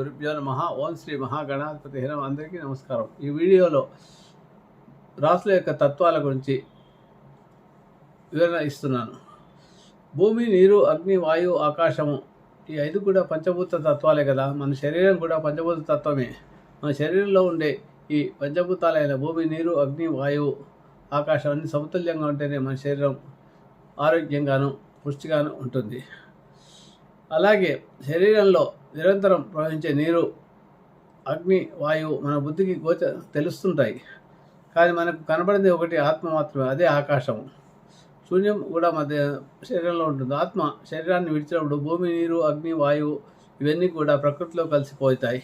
గురుభ్యో నమ. ఓం శ్రీ మహాగణాధిపతి హిరం అందరికీ నమస్కారం. ఈ వీడియోలో రాసుల యొక్క తత్వాల గురించి వివరణ ఇస్తున్నాను. భూమి నీరు అగ్ని వాయువు ఆకాశము ఈ ఐదు కూడా పంచభూత తత్వాలే కదా. మన శరీరం కూడా పంచభూత తత్వమే. మన శరీరంలో ఉండే ఈ పంచభూతాలైన భూమి నీరు అగ్ని వాయువు ఆకాశం అన్ని సమతుల్యంగా ఉంటేనే మన శరీరం ఆరోగ్యంగాను పుష్టిగాను ఉంటుంది. అలాగే శరీరంలో నిరంతరం ప్రవహించే నీరు అగ్ని వాయువు మన బుద్ధికి గోచ తెలుస్తుంటాయి. కానీ మనకు కనబడింది ఒకటి ఆత్మ మాత్రమే అదే ఆకాశము శూన్యం కూడా మధ్య శరీరంలో ఉంటుంది. ఆత్మ శరీరాన్ని విడిచినప్పుడు భూమి నీరు అగ్ని వాయువు ఇవన్నీ కూడా ప్రకృతిలో కలిసిపోతాయి.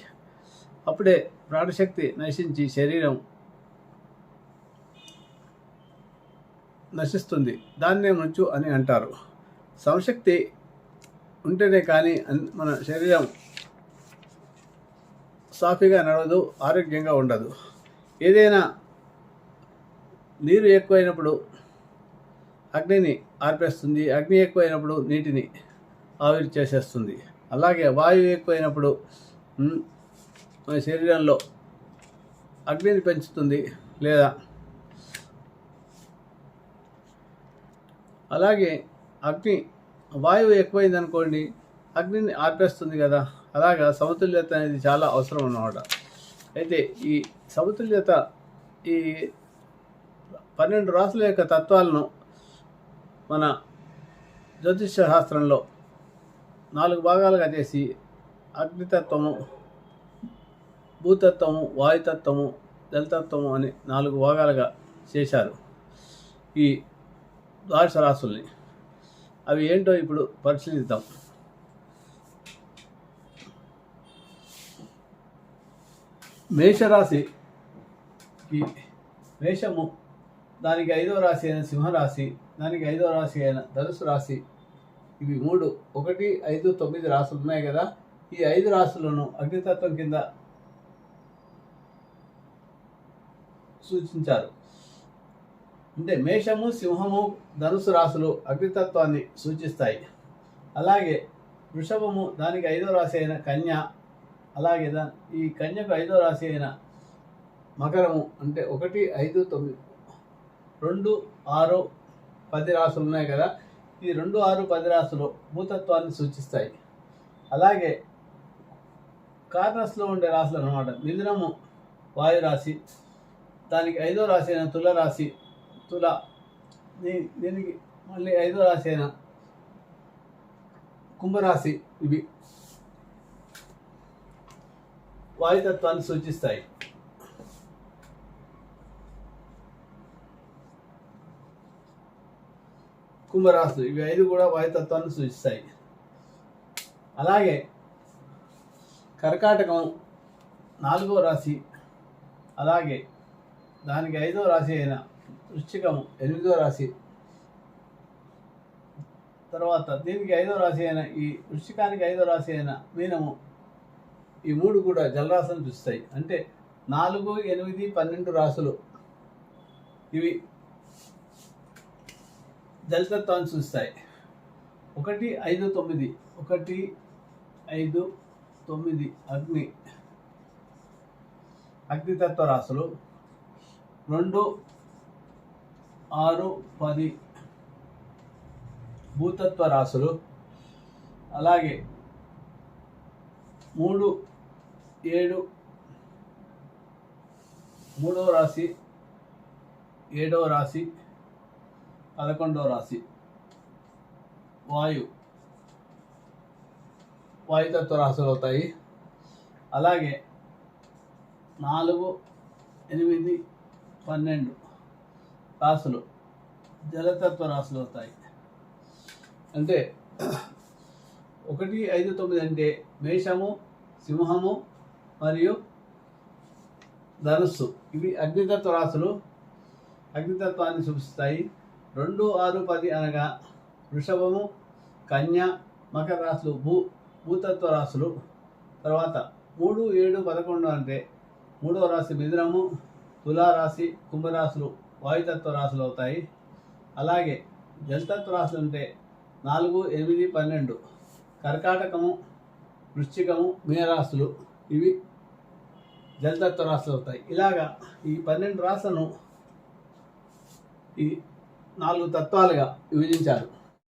అప్పుడే ప్రాణశక్తి నశించి శరీరం నశిస్తుంది. దాన్నే మృత్యు అని అంటారు. సంశక్తి ఉంటేనే కానీ మన శరీరం సాఫీగా నడవదు ఆరోగ్యంగా ఉండదు. ఏదైనా నీరు ఎక్కువైనప్పుడు అగ్నిని ఆర్పేస్తుంది అగ్ని ఎక్కువైనప్పుడు నీటిని ఆవిరి చేసేస్తుంది. అలాగే వాయువు ఎక్కువైనప్పుడు మన శరీరంలో అగ్నిని పెంచుతుంది లేదా అలాగే అగ్ని వాయువు ఎక్కువైంది అనుకోండి అగ్నిని ఆర్పేస్తుంది కదా. అలాగా సమతుల్యత అనేది చాలా అవసరం అన్నమాట. అయితే ఈ సమతుల్యత ఈ పన్నెండు రాసుల యొక్క తత్వాలను మన జ్యోతిష శాస్త్రంలో నాలుగు భాగాలుగా చేసి అగ్నితత్వము భూతత్వము వాయుతత్వము జలతత్వము అని నాలుగు భాగాలుగా చేశారు ఈ ద్వాదశ రాసుల్ని. అవి ఏంటో ఇప్పుడు పరిశీలిద్దాం. మేషరాశికి మేషము దానికి ఐదో రాశి అయిన సింహరాశి దానికి ఐదో రాశి అయిన ధనుసు రాశి. ఇవి మూడు ఒకటి ఐదు తొమ్మిది రాసులు ఉన్నాయి కదా. ఈ ఐదు రాసులను అగ్నితత్వం కింద సూచించారు. అంటే మేషము సింహము ధనుసు రాశులు అగ్నితత్వాన్ని సూచిస్తాయి. అలాగే వృషభము దానికి ఐదో రాశి అయిన కన్య అలాగే దా ఈ కన్యకు ఐదో రాశి అయిన మకరము అంటే ఒకటి ఐదు తొమ్మిది రెండు ఆరు పది రాసులు ఉన్నాయి కదా. ఈ రెండు ఆరు పది రాసులు భూతత్వాన్ని సూచిస్తాయి. అలాగే కార్నస్లో ఉండే రాశులు అనమాట మిథునము వాయురాశి దానికి ఐదో రాశి అయిన తుల రాశి తుల. దీ- దీనికి మళ్ళీ ఐదో రాశి అయిన కుంభరాశి ఇవి వాయుతత్వాన్ని సూచిస్తాయి. కుంభరాశులు ఇవి ఐదు కూడా వాయుతత్వాన్ని సూచిస్తాయి. అలాగే కర్కాటకం నాలుగో రాశి అలాగే దానికి ఐదో రాశి అయిన వృశ్చికము ఎనిమిదో రాశి. తర్వాత దీనికి ఐదో రాశి అయిన ఈ వృశ్చికానికి ఐదో రాశి అయిన మీనము. ఈ మూడు కూడా జలరాశులను చూస్తాయి. అంటే నాలుగు ఎనిమిది పన్నెండు రాశులు. ఇవి జలతత్వాన్ని చూస్తాయి. ఒకటి ఐదు తొమ్మిది. ఒకటి ఐదు తొమ్మిది అగ్ని. అగ్నితత్వ రాశులు. రెండు ఆరు పది భూతత్వ రాశులు అలాగే మూడు ఏడు మూడవ రాశి ఏడవ రాశి పదకొండవ రాశి. వాయు వాయుతత్వ రాశులు అవుతాయి. అలాగే నాలుగు ఎనిమిది పన్నెండు. రాసులు. జలతత్వ రాసులు అవుతాయి అంటే ఒకటి ఐదు తొమ్మిది అంటే మేషము సింహము మరియు ధనుస్సు. ఇవి అగ్నితత్వ రాశులు అగ్నితత్వాన్ని సూచిస్తాయి. రెండు ఆరు పది అనగా వృషభము కన్య మకర రాశులు భూ భూతత్వ రాశులు తర్వాత మూడు ఏడు పదకొండు అంటే మూడవ రాశి మిథునము తులారాశి కుంభరాశులు. వాయుతత్వ రాశులు అవుతాయి అలాగే జలతత్వ రాశులు అంటే నాలుగు ఎనిమిది పన్నెండు. కర్కాటకము వృశ్చికము మీనరాశులు ఇవి జలతత్వ రాశులు అవుతాయి ఇలాగా ఈ పన్నెండు రాశులను ఈ నాలుగు తత్వాలుగా విభజించారు.